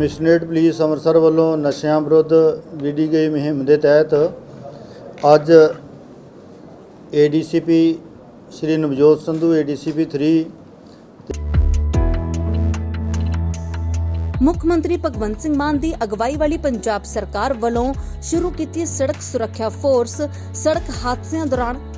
Commissionerate police Amritsar ਵੱਲੋਂ ਨਸ਼ਿਆਂ ਵਿਰੁੱਧ ਵਿੱਢੀ ਗਈ ਮੁਹਿੰਮ ਦੇ ਤਹਿਤ ਅੱਜ ਏਡੀਸੀਪੀ ਸ਼੍ਰੀ ਨਵਜੋਤ ਸੰਧੂ ਏਡੀਸੀਪੀ 3 ਮੁੱਖ ਮੰਤਰੀ ਭਗਵੰਤ ਸਿੰਘ ਮਾਨ ਦੀ ਅਗਵਾਈ ਵਾਲੀ ਪੰਜਾਬ ਸਰਕਾਰ ਵੱਲੋਂ ਸ਼ੁਰੂ ਕੀਤੀ ਸੜਕ ਸੁਰੱਖਿਆ ਫੋਰਸ, ਸੜਕ ਹਾਦਸਿਆਂ ਦੌਰਾਨ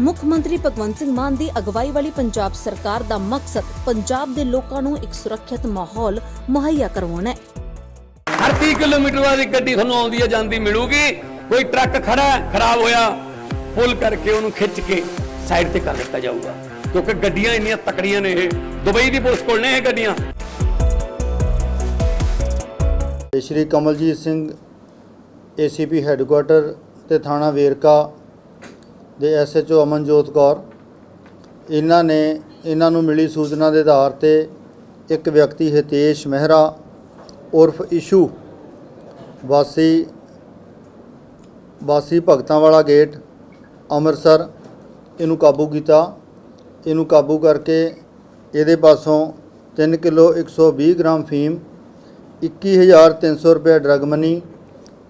ਮੁੱਖ ਮੰਤਰੀ ਭਗਵੰਤ ਸਿੰਘ ਮਾਨ ਦੀ ਅਗਵਾਈ ਵਾਲੀ ਪੰਜਾਬ ਸਰਕਾਰ ਦਾ ਮਕਸਦ ਪੰਜਾਬ ਦੇ ਲੋਕਾਂ ਨੂੰ ਇੱਕ ਸੁਰੱਖਿਅਤ ਮਾਹੌਲ ਮੁਹੱਈਆ ਕਰਵਾਉਣਾ ਹੈ। ਹਰ 30 ਕਿਲੋਮੀਟਰ ਬਾਅਦ ਇੱਕ ਗੱਡੀ ਤੁਹਾਨੂੰ ਆਉਂਦੀ ਹੈ ਜਾਂਦੀ ਮਿਲੂਗੀ। ਕੋਈ ਟਰੱਕ ਖੜਾ ਹੈ, ਖਰਾਬ ਹੋਇਆ ਪੁੱਲ ਕਰਕੇ ਉਹਨੂੰ ਖਿੱਚ ਕੇ ਸਾਈਡ ਤੇ ਕਰ ਦਿੱਤਾ ਜਾਊਗਾ। ਕਿਉਂਕਿ ਗੱਡੀਆਂ ਇੰਨੀਆਂ ਤਕੜੀਆਂ ਨੇ ਇਹ। ਦੁਬਈ ਦੀ ਪੁਲਿਸ ਕੋਲ ਨੇ ਇਹ ਗੱਡੀਆਂ। ਸ਼੍ਰੀ ਕਮਲਜੀਤ ਸਿੰਘ ਏਸੀਪੀ ਹੈੱਡਕੁਆਟਰ ਤੇ ਥਾਣਾ ਵੇਰਕਾ ਦੇ ਐਸਐਚਓ ਅਮਨਜੋਤ ਕੌਰ, ਇਹਨਾਂ ਨੇ ਇਹਨਾਂ ਨੂੰ ਮਿਲੀ ਸੂਚਨਾ ਦੇ ਆਧਾਰ ਤੇ ਇੱਕ ਵਿਅਕਤੀ ਹਿਤੇਸ਼ ਮਹਿਰਾ, ਉਰਫ ਇਸ਼ੂ, ਵਾਸੀ ਵਾਸੀ ਭਗਤਾਂ ਵਾਲਾ ਗੇਟ, ਅੰਮ੍ਰਿਤਸਰ, ਇਹਨੂੰ ਕਾਬੂ ਕੀਤਾ। ਇਹਨੂੰ ਕਾਬੂ ਕਰਕੇ ਇਹਦੇ ਪਾਸੋਂ 3 ਕਿਲੋ 120 ਗ੍ਰਾਮ ਫੀਮ 21300 ਰੁਪਏ ਡਰਗ ਮਨੀ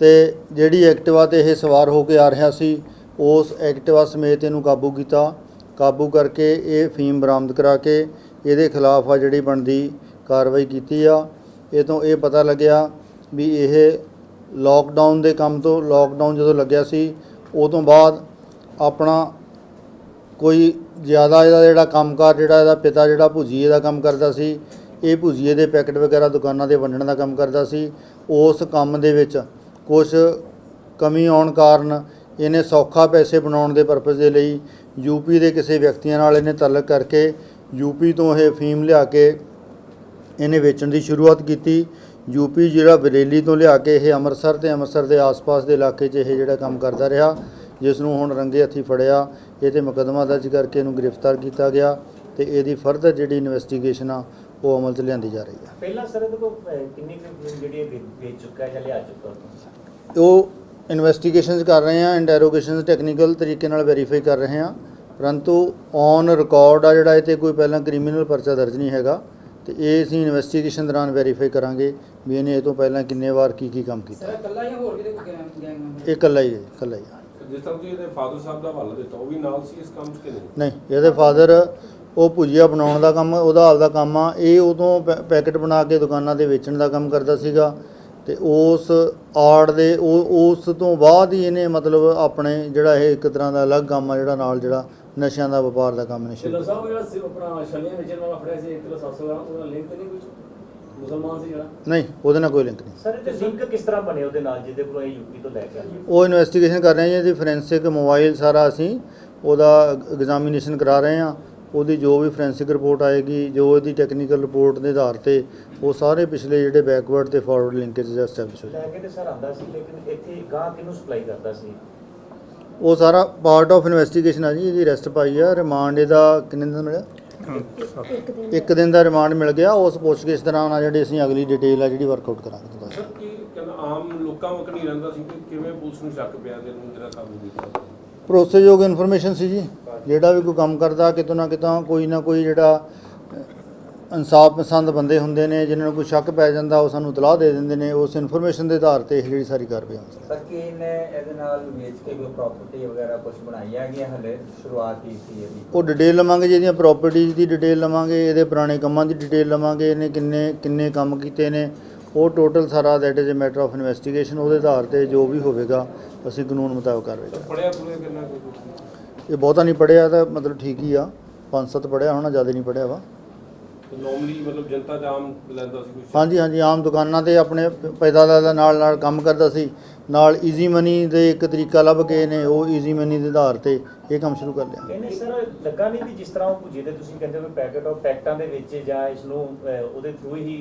ਤੇ ਜਿਹੜੀ ਐਕਟਿਵਾ ਤੇ ਇਹ ਸਵਾਰ ਹੋ ਕੇ ਆ ਰਿਹਾ ਸੀ ਉਸ ਐਕਟਿਵਾ ਸਮੇਤ ਇਹਨੂੰ ਕਾਬੂ ਕੀਤਾ। ਕਾਬੂ ਕਰਕੇ ਇਹ ਫੀਮ ਬਰਾਮਦ ਕਰਾ ਕੇ ਇਹਦੇ ਖਿਲਾਫ ਆ ਜਿਹੜੀ ਬਣਦੀ ਕਾਰਵਾਈ ਕੀਤੀ ਆ। ਇਹ ਤੋਂ ਇਹ ਪਤਾ ਲੱਗਿਆ ਵੀ ਇਹ ਲੋਕਡਾਊਨ ਦੇ ਕੰਮ ਤੋਂ ਲੋਕਡਾਊਨ ਜਦੋਂ ਲੱਗਿਆ ਸੀ ਉਹ ਤੋਂ ਬਾਅਦ ਆਪਣਾ ਕੋਈ ਜ਼ਿਆਦਾ ਇਹਦਾ ਜਿਹੜਾ ਕੰਮਕਾਰ, ਜਿਹੜਾ ਇਹਦਾ ਪਿਤਾ, ਜਿਹੜਾ ਭੁਜੀਏ ਦਾ ਕੰਮ ਕਰਦਾ ਸੀ, ਇਹ ਭੁਜੀਏ ਦੇ ਪੈਕਟ ਵਗੈਰਾ ਦੁਕਾਨਾਂ ਤੇ ਵੰਡਣ ਦਾ ਕੰਮ ਕਰਦਾ ਸੀ। ਉਸ ਕੰਮ ਦੇ ਵਿੱਚ ਕੁਝ ਕਮੀ ਆਉਣ ਕਾਰਨ ਇਹਨੇ ਸੌਖਾ ਪੈਸੇ ਬਣਾਉਣ ਦੇ ਪਰਪਸ ਦੇ ਲਈ ਯੂਪੀ ਦੇ ਕਿਸੇ ਵਿਅਕਤੀਆਂ ਨਾਲ ਇਹਨੇ ਤਾਲੁਕ ਕਰਕੇ ਯੂਪੀ ਤੋਂ ਇਹ ਫੀਮ ਲਿਆ ਕੇ ਇਹਨੇ ਵੇਚਣ ਦੀ ਸ਼ੁਰੂਆਤ ਕੀਤੀ। ਯੂਪੀ ਜਿਹੜਾ ਬਰੇਲੀ ਤੋਂ ਲਿਆ ਕੇ ਇਹ ਅੰਮ੍ਰਿਤਸਰ ਤੇ ਅੰਮ੍ਰਿਤਸਰ ਦੇ ਆਸ-ਪਾਸ ਦੇ ਇਲਾਕੇ 'ਚ ਇਹ ਜਿਹੜਾ ਕੰਮ ਕਰਦਾ ਰਿਹਾ ਜਿਸ ਨੂੰ ਹੁਣ ਰੰਗੇ ਹੱਥੀ ਫੜਿਆ। ਇਹ ਤੇ ਮੁਕੱਦਮਾ ਦਰਜ ਕਰਕੇ ਇਹਨੂੰ ਗ੍ਰਿਫਤਾਰ ਕੀਤਾ ਗਿਆ ਤੇ ਇਹਦੀ ਫਰਦਰ ਜਿਹੜੀ ਇਨਵੈਸਟੀਗੇਸ਼ਨ ਆ ਉਹ ਅਮਲ 'ਚ ਲਿਆਂਦੀ ਜਾ ਰਹੀ ਆ। ਪਹਿਲਾਂ ਸਰ ਇਹਦੇ ਕੋਲ ਕਿੰਨੀ ਕੁ ਜਿਹੜੀ ਵੇਚ ਚੁੱਕਾ ਜਾਂ ਲਿਆ ਚੁੱਕਾ? ਉਹ? ਇਨਵੈਸਟੀਗੇਸ਼ਨਸ ਕਰ ਰਹੇ ਆ ਇੰਟਰੋਗੇਸ਼ਨਸ ਟੈਕਨੀਕਲ ਤਰੀਕੇ ਨਾਲ ਵੈਰੀਫਾਈ ਕਰ ਰਹੇ ਆ ਪਰੰਤੂ ਔਨ ਰਿਕਾਰਡ ਆ ਜਿਹੜਾ ਇਹ ਤੇ ਕੋਈ ਪਹਿਲਾਂ ਕ੍ਰਿਮੀਨਲ ਪਰਚਾ ਦਰਜ ਨਹੀਂ ਹੈਗਾ ਤੇ ਇਹ ਅਸੀਂ ਇਨਵੈਸਟੀਗੇਸ਼ਨ ਦੌਰਾਨ ਵੈਰੀਫਾਈ ਕਰਾਂਗੇ ਵੀ ਇਹਨੇ ਇਹ ਤੋਂ ਪਹਿਲਾਂ ਕਿੰਨੇ ਵਾਰ ਕੀ ਕੀ ਕੰਮ ਕੀਤਾ। ਸਰ ਇਕੱਲਾ ਜਾਂ ਹੋਰ ਕਿਤੇ ਕੋਈ ਗੈਂਗ ਮੈਂਬਰ ਇਹ ਇਕੱਲਾ ਹੀ ਹੈ ਇਕੱਲਾ ਹੀ ਆ ਜਿਸ ਤਰ੍ਹਾਂ ਤੁਸੀਂ ਇਹਦੇ ਫਾਦਰ ਸਾਹਿਬ ਦਾ ਹਵਾਲਾ ਦਿੱਤਾ ਉਹ ਵੀ ਨਾਲ ਸੀ ਇਸ ਕੰਮ 'ਚ ਕਿ ਨਹੀਂ? ਨਹੀਂ ਇਹਦੇ ਫਾਦਰ ਉਹ ਭੁਜੀਆ ਬਣਾਉਣ ਦਾ ਕੰਮ ਉਹਦਾ ਆਪਦਾ ਕੰਮ ਆ। ਇਹ ਉਦੋਂ ਪੈ- ਪੈਕਟ ਬਣਾ ਕੇ ਦੁਕਾਨਾਂ ਤੇ ਵੇਚਣ ਦਾ ਕੰਮ ਕਰਦਾ ਸੀਗਾ। ਤੇ ਉਸ ਆੜ ਦੇ ਉਹ ਉਸ ਤੋਂ ਬਾਅਦ ਹੀ ਇਹਨੇ ਮਤਲਬ ਆਪਣੇ ਜਿਹੜਾ ਇਹ ਇੱਕ ਤਰ੍ਹਾਂ ਦਾ ਅਲੱਗ ਕੰਮ ਆ ਜਿਹੜਾ ਨਾਲ ਜਿਹੜਾ ਨਸ਼ਿਆਂ ਦਾ ਵਪਾਰ ਦਾ ਕੰਮ ਨੇ ਸ਼ੁਰੂ ਢਿੱਲੋਂ ਸਾਹਿਬ ਜਿਹੜਾ ਸੀ ਆਪਣਾ ਸ਼ਲੀਆਂ ਵੇਚਣ ਵਾਲਾ ਫੜਿਆ ਸੀ 1 ਕਿਲੋ 700 ਗ੍ਰਾਮ ਉਹਦਾ ਲਿੰਕ ਤੇ ਨਹੀਂ ਕੁਝ ਮੁਸਲਮਾਨ ਸੀ ਜਿਹੜਾ? ਨਹੀਂ ਉਹਦੇ ਨਾਲ ਕੋਈ ਲਿੰਕ ਨਹੀਂ। ਸਰ ਇਹ ਲਿੰਕ ਕਿਸ ਤਰ੍ਹਾਂ ਬਣੇ ਉਹਦੇ ਨਾਲ ਜਿਹਦੇ ਕੋਲ ਇਹ ਯੂਪੀ ਤੋਂ ਲੈ ਕੇ ਆਏ? ਉਹ ਇਨਵੈਸਟੀਗੇਸ਼ਨ ਕਰ ਰਹੇ ਹਾਂ ਜੀ ਇਹਦੀ ਫੋਰੈਂਸਿਕ ਮੋਬਾਈਲ ਸਾਰਾ ਅਸੀਂ ਉਹਦਾ ਐਗਜ਼ਾਮੀਨੇਸ਼ਨ ਕਰਾ ਰਹੇ ਹਾਂ। ਉਹਦੀ ਜੋ ਵੀ ਫੋਰੈਂਸਿਕ ਰਿਪੋਰਟ ਆਏਗੀ ਜੋ ਇਹਦੀ ਟੈਕਨੀਕਲ ਰਿਪੋਰਟ ਦੇ ਆਧਾਰ ਤੇ ਉਹ ਸਾਰੇ ਪਿਛਲੇ ਜਿਹੜੇ ਬੈਕਵਰਡ ਤੇ ਫਾਰਵਰਡ ਲਿੰਕੇਜ ਐਸਟੈਬਲਿਸ਼ ਹੋ ਲੈ ਕੇ ਤੇ ਸਰ ਆਂਦਾ ਸੀ ਲੇਕਿਨ ਇੱਥੇ ਗਾਂ ਕਿਹਨੂੰ ਸਪਲਾਈ ਕਰਦਾ ਸੀ? ਉਹ ਸਾਰਾ ਪਾਰਟ ਆਫ ਇਨਵੈਸਟੀਗੇਸ਼ਨ ਆ ਜੀ ਇਹਦੀ ਅਰੈਸਟ ਪਾਈ ਆ ਰਿਮਾਂਡ ਇਹਦਾ ਕਿੰਨੇ ਦਿਨ ਦਾ ਮਿਲਿਆ? ਇੱਕ ਦਿਨ ਦਾ ਰਿਮਾਂਡ ਮਿਲ ਗਿਆ ਉਸ ਪੁੱਛਗਿੱਛ ਦੌਰਾਨ ਆ ਜਿਹੜੀ ਅਸੀਂ ਅਗਲੀ ਡਿਟੇਲ ਆ ਜਿਹੜੀ ਵਰਕਆਊਟ ਕਰਾਂਗੇ ਤੁਹਾਡਾ ਸਰ ਕੀ ਕਹਿੰਦਾ ਆਮ ਲੋਕਾਂ ਵਕ ਨਹੀਂ ਰਹਿੰਦਾ ਸੀ ਕਿ ਕਿਵੇਂ ਪੁਲਿਸ ਨੂੰ ਸ਼ੱਕ ਪਿਆ ਤੇ ਇਹਨੂੰ ਜਿਹੜਾ ਕਾਬੂ ਕੀਤਾ ਭਰੋਸੇਯੋਗ ਇਨਫੋਰਮੇਸ਼ਨ ਸੀ ਜੀ। ਜਿਹੜਾ ਵੀ ਕੋਈ ਕੰਮ ਕਰਦਾ ਕਿਤੋਂ ਨਾ ਕਿਤੋਂ ਕੋਈ ਨਾ ਕੋਈ ਜਿਹੜਾ ਇਨਸਾਫ ਪਸੰਦ ਬੰਦੇ ਹੁੰਦੇ ਨੇ ਜਿਨ੍ਹਾਂ ਨੂੰ ਕੋਈ ਸ਼ੱਕ ਪੈ ਜਾਂਦਾ ਉਹ ਸਾਨੂੰ ਇਤਲਾਹ ਦੇ ਦਿੰਦੇ ਨੇ ਉਸ ਇਨਫੋਰਮੇਸ਼ਨ ਦੇ ਆਧਾਰ ਤੇ ਇਹ ਜਿਹੜੀ ਸਾਰੀ ਕਾਰਵਾਈ ਹੁੰਦੀ ਹੈ। ਕੀ ਇਹਨੇ ਇਹਦੇ ਨਾਲ ਵੇਚ ਕੇ ਕੋਈ ਪ੍ਰਾਪਰਟੀ ਵਗੈਰਾ ਕੁਝ ਬਣਾਈ ਹੈਗੀ ਹਲੇ? ਸ਼ੁਰੂਆਤ ਹੀ ਸੀ ਇਹਦੀ? ਉਹ ਡਿਟੇਲ ਲਵਾਂਗੇ ਜਿਹਦੀਆਂ ਪ੍ਰਾਪਰਟੀਆਂ ਦੀ ਡਿਟੇਲ ਲਵਾਂਗੇ ਇਹਦੇ ਪੁਰਾਣੇ ਕੰਮਾਂ ਦੀ ਡਿਟੇਲ ਲਵਾਂਗੇ ਇਹਨੇ ਕਿੰਨੇ ਕਿੰਨੇ ਕੰਮ ਕੀਤੇ ਨੇ ਉਹ ਟੋਟਲ ਸਾਰਾ that is a matter of investigation ਉਹਦੇ ਆਧਾਰ ਤੇ ਜੋ ਵੀ ਹੋਵੇਗਾ ਅਸੀਂ ਕਾਨੂੰਨ ਮੁਤਾਬਕ ਕਾਰਵਾਈ ਕਰਾਂਗੇ। ਇਹ ਬਹੁਤਾ ਨਹੀਂ ਪੜਿਆ ਤਾਂ ਮਤਲਬ ਠੀਕ ਹੀ ਆ। ਪੰਜ ਸੱਤ ਪੜਿਆ ਹੋਣਾ ਜ਼ਿਆਦਾ ਨਹੀਂ ਪੜਿਆ ਵਾ। ਨੋਰਮਲੀ ਮਤਲਬ ਜਨਤਾ ਜਾਮ ਲੈਂਦਾ ਸੀ ਕੋਈ ਹਾਂਜੀ ਹਾਂਜੀ ਆਮ ਦੁਕਾਨਾਂ ਤੇ ਆਪਣੇ ਪੈਦਾ ਦਾ ਨਾਲ ਨਾਲ ਕੰਮ ਕਰਦਾ ਸੀ। ਨਾਲ ਈਜ਼ੀ ਮਨੀ ਦੇ ਇੱਕ ਤਰੀਕਾ ਲੱਭ ਕੇ ਨੇ ਉਹ ਈਜ਼ੀ ਮਨੀ ਦੇ ਆਧਾਰ ਤੇ ਇਹ ਕੰਮ ਸ਼ੁਰੂ ਕਰ ਲਿਆ। ਕਹਿੰਦੇ ਸਰ ਲੱਗਾ ਨਹੀਂ ਵੀ ਜਿਸ ਤਰ੍ਹਾਂ ਉਹ ਭੁੱਜੇ ਦੇ ਤੁਸੀਂ ਕਹਿੰਦੇ ਹੋ ਪੈਕੇਟ ਉਹ ਪੈਕਟਾਂ ਦੇ ਵਿੱਚ ਜਾਂ ਇਸ ਨੂੰ ਉਹਦੇ ਥਰੂ ਹੀ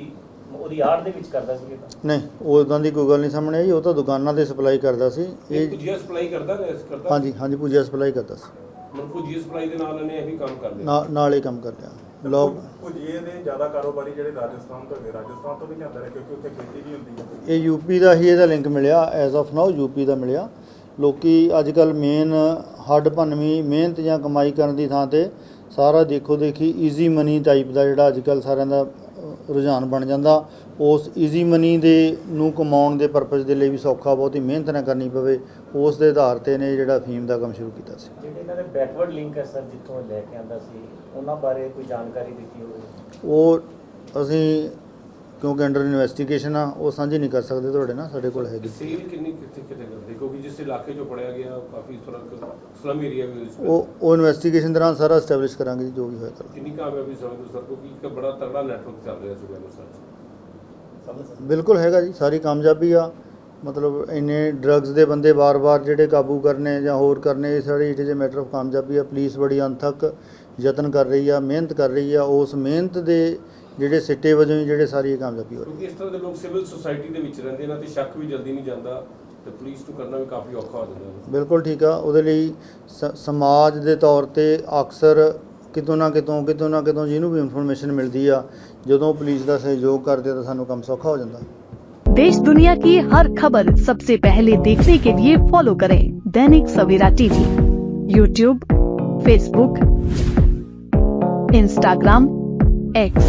ਉਹਦੀ ਆੜ ਦੇ ਵਿੱਚ ਕਰਦਾ ਸੀ ਇਹ ਤਾਂ? ਨਹੀਂ ਉਦਾਂ ਦੀ ਕੋਈ ਗੱਲ ਨਹੀਂ ਸਾਹਮਣੇ ਆਈ ਉਹ ਤਾਂ ਦੁਕਾਨਾਂ ਤੇ ਸਪਲਾਈ ਕਰਦਾ ਸੀ। ਇਹ ਇਹ ਭੁਜੀਆ ਸਪਲਾਈ ਕਰਦਾ ਰਿਹਾ ਇਸ ਕਰਦਾ? ਹਾਂਜੀ ਹਾਂਜੀ ਪੂਜਾ ਸਪਲਾਈ ਕਰਦਾ ਸੀ। ਮਨ ਭੁਜੀਆ ਸਪਲਾਈ ਦੇ ਨਾਲ ਇਹਨੇ ਇਹ ਵੀ ਕੰਮ ਕਰ ਲਿਆ? ਨਾਲ ਇਹ ਕੰਮ ਕਰ ਲਿਆ। ਲੋਕ ਭੁਜੀਏ ਦੇ ਜ਼ਿਆਦਾ ਕਾਰੋਬਾਰੀ ਜਿਹੜੇ ਰਾਜਸਥਾਨ ਤੋਂ ਹੈਗੇ ਰਾਜਸਥਾਨ ਤੋਂ ਵੀ ਲਿਆਂਦਾ ਰਿਹਾ ਕਿਉਂਕਿ ਉੱਥੇ ਖੇਤੀ ਵੀ ਹੁੰਦੀ ਹੈ ਇਹ ਯੂਪੀ ਦਾ ਹੀ ਇਹਦਾ ਲਿੰਕ ਮਿਲਿਆ ਐਜ਼ ਆਫ ਨਾਓ ਯੂਪੀ ਦਾ ਮਿਲਿਆ। ਲੋਕੀ ਅੱਜ ਕੱਲ ਮੇਨ ਹੱਡ ਭੰਨਵੀਂ ਮਿਹਨਤ ਜਾਂ ਕਮਾਈ ਕਰਨ ਦੀ ਥਾਂ ਤੇ ਸਾਰਾ ਦੇਖੋ ਦੇਖੀ ਈਜ਼ੀ ਮਨੀ ਟਾਈਪ ਦਾ ਜਿਹੜਾ ਅੱਜ ਕੱਲ ਸਾਰਿਆਂ ਦਾ ਰੁਝਾਨ ਬਣ ਜਾਂਦਾ। ਉਸ ਈਜ਼ੀ ਮਨੀ ਦੇ ਨੂੰ ਕਮਾਉਣ ਦੇ ਪਰਪਸ ਦੇ ਲਈ ਵੀ ਸੌਖਾ ਬਹੁਤੀ ਮਿਹਨਤ ਨਾ ਕਰਨੀ ਪਵੇ ਉਸ ਦੇ ਆਧਾਰ ਤੇ ਨੇ ਜਿਹੜਾ ਫੀਮ ਦਾ ਕੰਮ ਸ਼ੁਰੂ ਕੀਤਾ ਸੀ। ਜਿਹੜੇ ਇਹਨਾਂ ਦੇ ਬੈਕਵਰਡ ਲਿੰਕ ਹੈ ਸਰ ਜਿੱਥੋਂ ਲੈ ਕੇ ਆਂਦਾ ਸੀ ਉਹਨਾਂ ਬਾਰੇ ਕੋਈ ਜਾਣਕਾਰੀ ਦਿੱਤੀ ਹੋਵੇ? ਉਹ ਅਸੀਂ ਕਿਉਂਕਿ ਅੰਡਰ ਇਨਵੈਸਟੀਗੇਸ਼ਨ ਆ ਉਹ ਸਾਂਝੀ ਨਹੀਂ ਕਰ ਸਕਦੇ ਤੁਹਾਡੇ ਨਾਲ ਸਾਡੇ ਕੋਲ ਹੈਗੀ। ਸੇਲ ਕਿੰਨੀ ਕਿੱਥੇ ਕਿੱਥੇ ਕਰਦੇ? ਕਿਉਂਕਿ ਜਿਸ ਇਲਾਕੇ 'ਚੋਂ ਪੜਿਆ ਗਿਆ ਕਾਫੀ ਸਲਮ ਏਰੀਆ ਵੀ ਉਸ ਵਿੱਚ ਉਹ ਉਹ ਇਨਵੈਸਟੀਗੇਸ਼ਨ ਦੌਰਾਨ ਸਾਰਾ ਐਸਟੈਬਲਿਸ਼ ਕਰਾਂਗੇ ਜੀ ਜੋ ਵੀ ਹੋਏਗਾ ਕਿੰਨੀ ਕਾਮਯਾਬੀ ਸਮਝਦੇ ਹੋ ਸਰ ਕਿਉਂਕਿ ਇੱਕ ਬੜਾ ਤਗੜਾ ਨੈਟਵਰਕ ਚੱਲ ਰਿਹਾ ਸੀ ਅੰਮ੍ਰਿਤਸਰ 'ਚ ਬਿਲਕੁਲ ਹੈਗਾ ਜੀ ਸਾਰੀ ਕਾਮਯਾਬੀ ਆ। ਮਤਲਬ ਇੰਨੇ ਡਰੱਗਸ ਦੇ ਬੰਦੇ ਵਾਰ-ਵਾਰ ਜਿਹੜੇ ਕਾਬੂ ਕਰਨੇ ਜਾਂ ਹੋਰ ਕਰਨੇ ਇਹ ਸਾਰੀ it is a matter of ਕਾਮਯਾਬੀ ਆ। ਪੁਲਿਸ ਬੜੀ ਅਣਥੱਕ ਯਤਨ ਕਰ ਰਹੀ ਆ ਮਿਹਨਤ ਕਰ ਰਹੀ ਆ। ਉਸ ਮਿਹਨਤ ਦੇ ਜਿਹੜੇ ਸਿੱਟੇ ਵਜੋਂ ਹੀ ਜਿਹੜੇ ਸਾਰੀ ਇਹ ਕਾਮਯਾਬੀ ਹੋ ਰਹੀ ਕਿਉਂਕਿ ਇਸ ਤਰ੍ਹਾਂ ਦੇ ਲੋਕ ਸਿਵਲ ਸੁਸਾਇਟੀ ਦੇ ਵਿੱਚ ਰਹਿੰਦੇ ਇਹਨਾਂ ਤੇ ਸ਼ੱਕ ਵੀ ਜਲਦੀ ਨਹੀਂ ਜਾਂਦਾ ਤੇ ਪੁਲਿਸ ਨੂੰ ਕਰਨਾ ਵੀ ਕਾਫੀ ਔਖਾ ਹੋ ਜਾਂਦਾ ਹੈ ਬਿਲਕੁਲ ਠੀਕ ਆ ਉਹਦੇ ਲਈ ਸ- ਸਮਾਜ ਦੇ ਤੌਰ ਤੇ ਅਕਸਰ ਕਿਤੋਂ ਨਾ ਕਿਤੋਂ ਕਿਤੋਂ ਨਾ ਕਿਤੋਂ ਜਿਹਨੂੰ ਵੀ ਇਨਫੋਰਮੇਸ਼ਨ ਮਿਲਦੀ ਆ ਜਦੋਂ ਪੁਲਿਸ ਦਾ ਸਹਿਯੋਗ ਕਰਦੇ ਆ ਤਾਂ ਸਾਨੂੰ ਕੰਮ ਸੌਖਾ ਹੋ ਜਾਂਦਾ देश दुनिया की हर खबर सबसे पहले देखने के लिए फॉलो करें Dainik Savera TV YouTube Facebook Instagram X